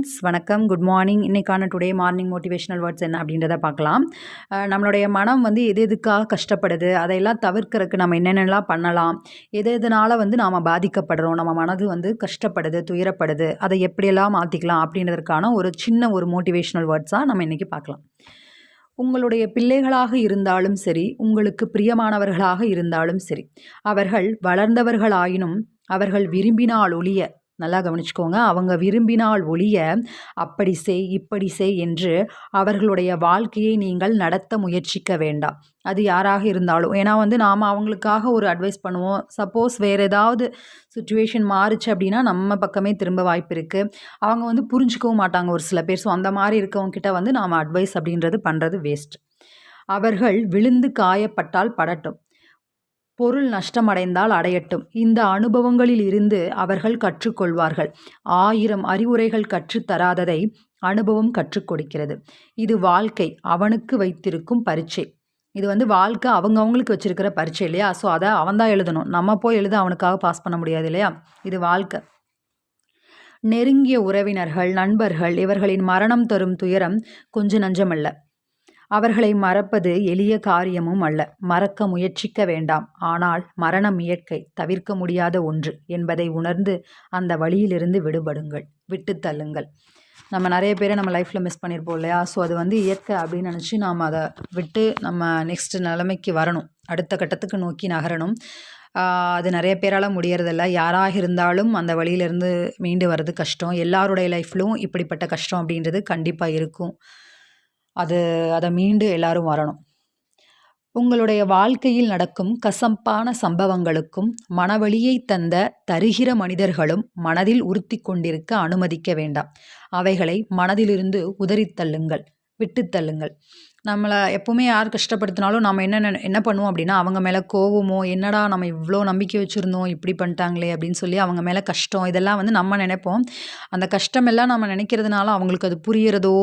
Friends வணக்கம். Good morning. இன்றைக்கான today morning motivational words என்ன அப்படின்றத பார்க்கலாம். நம்மளுடைய மனம் வந்து எது எதுக்காக கஷ்டப்படுது அதையெல்லாம் தவிர்க்கறதுக்கு நம்ம என்னென்னலாம் பண்ணலாம் எது எதனால் வந்து நாம் பாதிக்கப்படுறோம் நம்ம மனது வந்து கஷ்டப்படுது துயரப்படுது அதை எப்படியெல்லாம் மாற்றிக்கலாம் அப்படின்றதுக்கான ஒரு சின்ன ஒரு மோட்டிவேஷனல் வேர்ட்ஸாக நம்ம இன்றைக்கி பார்க்கலாம். உங்களுடைய பிள்ளைகளாக இருந்தாலும் சரி உங்களுக்கு பிரியமானவர்களாக இருந்தாலும் சரி அவர்கள் வளர்ந்தவர்களாயினும் அவர்கள் விரும்பினால் ஒழிய நல்லா கவனிச்சுக்கோங்க. அவங்க விரும்பினால் ஒழிய அப்படி செய் இப்படி செய் என்று அவர்களுடைய வாழ்க்கையை நீங்கள் நடத்த முயற்சிக்க வேண்டாம். அது யாராக இருந்தாலும். ஏன்னா வந்து நாம் அவங்களுக்காக ஒரு அட்வைஸ் பண்ணுவோம். சப்போஸ் வேறு ஏதாவது சுச்சுவேஷன் மாறுச்சு அப்படின்னா நம்ம பக்கமே திரும்ப வாய்ப்பு இருக்குது அவங்க வந்து புரிஞ்சுக்கவும் மாட்டாங்க ஒரு சில பேர். ஸோ அந்த மாதிரி இருக்கவங்கிட்ட வந்து நாம் அட்வைஸ் அப்படின்றது பண்ணுறது வேஸ்ட் அவர்கள் விழுந்து காயப்பட்டால் படட்டும். பொருள் நஷ்டமடைந்தால் அடையட்டும். இந்த அனுபவங்களில் இருந்து அவர்கள் கற்றுக்கொள்வார்கள். ஆயிரம் அறிவுரைகள் கற்றுத்தராததை அனுபவம் கற்றுக் கொடுக்கிறது இது வாழ்க்கை. அவனுக்கு வைத்திருக்கும் பரீட்சை. இது வந்து வாழ்க்கை அவங்க அவங்களுக்கு வச்சிருக்கிற பரீட்சை இல்லையா? ஸோ அதை அவன் தான் எழுதணும். நம்ம போய் எழுத அவனுக்காக பாஸ் பண்ண முடியாது இல்லையா? இது வாழ்க்கை. நெருங்கிய உறவினர்கள் நண்பர்கள் இவர்களின் மரணம் தரும் துயரம் கொஞ்சம் நஞ்சமல்ல. அவர்களை மறப்பது எளிய காரியமும் அல்ல. மறக்க முயற்சிக்க வேண்டாம். ஆனால் மரணம் இயற்கை தவிர்க்க முடியாத ஒன்று என்பதை உணர்ந்து அந்த வழியிலிருந்து விடுபடுங்கள். விட்டு தள்ளுங்கள். நம்ம நிறைய பேரை நம்ம லைஃப்பில் மிஸ் பண்ணியிருப்போம் இல்லையா? ஸோ அது வந்து இயற்கை அப்படின்னு நினச்சி நாம் அதை விட்டு நம்ம நெக்ஸ்ட் நிலைமைக்கு வரணும். அடுத்த கட்டத்துக்கு நோக்கி நகரணும். அது நிறைய பேரால் முடியறதில்ல. யாராக இருந்தாலும் அந்த வழியிலேருந்து மீண்டு வர்றது கஷ்டம். எல்லாருடைய லைஃப்லும் இப்படிப்பட்ட கஷ்டம் அப்படின்றது கண்டிப்பாக இருக்கும். அது அதை மீண்டு எல்லாரும் வரணும். உங்களுடைய வாழ்க்கையில் நடக்கும் கசப்பான சம்பவங்களுக்கும் மனவழியை தந்த தருகிற மனிதர்களும் மனதில் உறுத்தி கொண்டிருக்க அனுமதிக்க வேண்டாம். அவைகளை மனதிலிருந்து உதறித்தள்ளுங்கள் விட்டுத்தள்ளுங்கள் நம்மளை எப்போவுமே யார் கஷ்டப்படுத்தினாலும் நம்ம என்ன என்ன பண்ணுவோம் அப்படின்னா அவங்க மேலே கோவமோ என்னடா நம்ம இவ்வளோ நம்பிக்கை வச்சுருந்தோம் இப்படி பண்ணிட்டாங்களே அப்படின்னு சொல்லி அவங்க மேலே கஷ்டம். இதெல்லாம் வந்து நம்ம நினைப்போம். அந்த கஷ்டமெல்லாம் நம்ம நினைக்கிறதுனால அவங்களுக்கு அது புரியறதோ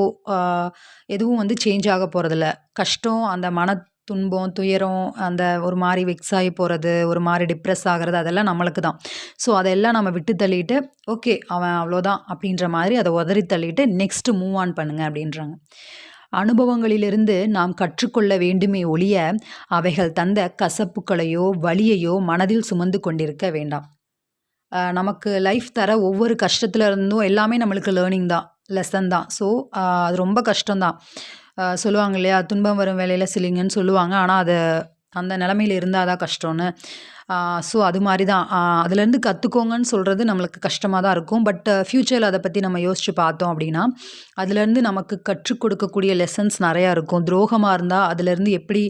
எதுவும் வந்து சேஞ்ச் ஆக போகிறதில்ல கஷ்டம் அந்த மன துன்பம் துயரம் அந்த ஒரு மாதிரி வெக்ஸ் ஆகி போகிறது ஒரு மாதிரி டிப்ரெஸ் ஆகிறது அதெல்லாம் நம்மளுக்கு தான். ஸோ அதெல்லாம் நம்ம விட்டு தள்ளிட்டு ஓகே அவன் அவ்வளோதான் அப்படின்ற மாதிரி அதை உதறி தள்ளிட்டு நெக்ஸ்ட்டு மூவ் ஆன் பண்ணுங்க அப்படின்றாங்க. அனுபவங்களிலிருந்து நாம் கற்றுக்கொள்ள வேண்டுமே ஒழிய அவைகள் தந்த கசப்புக்களையோ வலியையோ மனதில் சுமந்து கொண்டிருக்க வேண்டாம். நமக்கு லைஃப் தர ஒவ்வொரு கஷ்டத்துல இருந்தும் எல்லாமே நம்மளுக்கு லேர்னிங் தான் லெசன் தான். ஸோ அது ரொம்ப கஷ்டம்தான். சொல்லுவாங்க இல்லையா துன்பம் வரும் வேலையில் சிலிங்கன்னு சொல்லுவாங்க. ஆனால் அதை அந்த நிலமையில இருந்தால் தான் கஷ்டம்னு. ஸோ அது மாதிரி தான் அதுலேருந்து கற்றுக்கோங்கன்னு சொல்கிறது நம்மளுக்கு கஷ்டமாக தான் இருக்கும். பட் ஃப்யூச்சரில் அதை பற்றி நம்ம யோசித்து பார்த்தோம் அப்படின்னா அதுலேருந்து நமக்கு கற்றுக் கொடுக்கக்கூடிய லெசன்ஸ் நிறையா இருக்கும். துரோகமாக இருந்தால் அதுலேருந்து எப்படி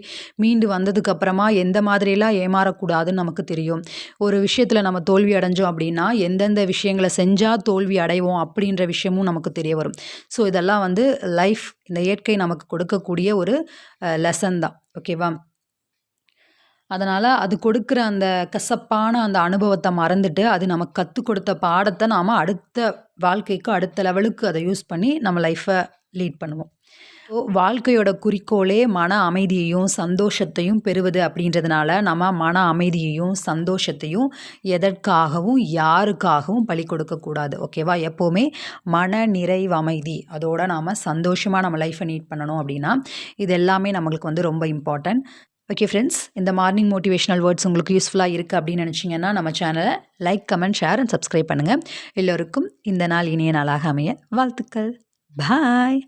மீண்டு வந்ததுக்கப்புறமா எந்த மாதிரியெல்லாம் ஏமாறக்கூடாதுன்னு நமக்கு தெரியும். ஒரு விஷயத்தில் நம்ம தோல்வி அடைஞ்சோம் அப்படின்னா எந்தெந்த விஷயங்களை செஞ்சால் தோல்வி அடைவோம் அப்படின்ற விஷயமும் நமக்கு தெரிய வரும். ஸோ இதெல்லாம் வந்து லைஃப் இந்த இயற்கை நமக்கு கொடுக்கக்கூடிய ஒரு லெசன் தான். ஓகேவா அதனால் அது கொடுக்குற அந்த கசப்பான அந்த அனுபவத்தை மறந்துட்டு அது நமக்கு கற்றுக் கொடுத்த பாடத்தை நாம் அடுத்த வாழ்க்கைக்கு அடுத்த லெவலுக்கு அதை யூஸ் பண்ணி நம்ம லைஃப்பை லீட் பண்ணுவோம். ஸோ வாழ்க்கையோட குறிக்கோளே மன அமைதியையும் சந்தோஷத்தையும் பெறுவது அப்படின்றதுனால நம்ம மன அமைதியையும் சந்தோஷத்தையும் எதற்காகவும் யாருக்காகவும் பலி கொடுக்கக்கூடாது ஓகேவா எப்போவுமே மன நிறைவு அமைதி. அதோட நாம் சந்தோஷமாக நம்ம லைஃப்பை நீட் பண்ணணும் அப்படின்னா இது எல்லாமே நம்மளுக்கு வந்து ரொம்ப இம்பார்ட்டன்ட் ஓகே ஃப்ரெண்ட்ஸ் இந்த மார்னிங் மோட்டிவேஷனல் வேர்ட்ஸ் உங்களுக்கு யூஸ்ஃபுல்லாக இருக்குது அப்படின்னு நினச்சிங்கன்னா நம்ம சேனலை like comment share and subscribe பண்ணுங்கள் எல்லோருக்கும் இந்த நாள் இனிய நாளாக அமைய வாழ்த்துக்கள். பாய்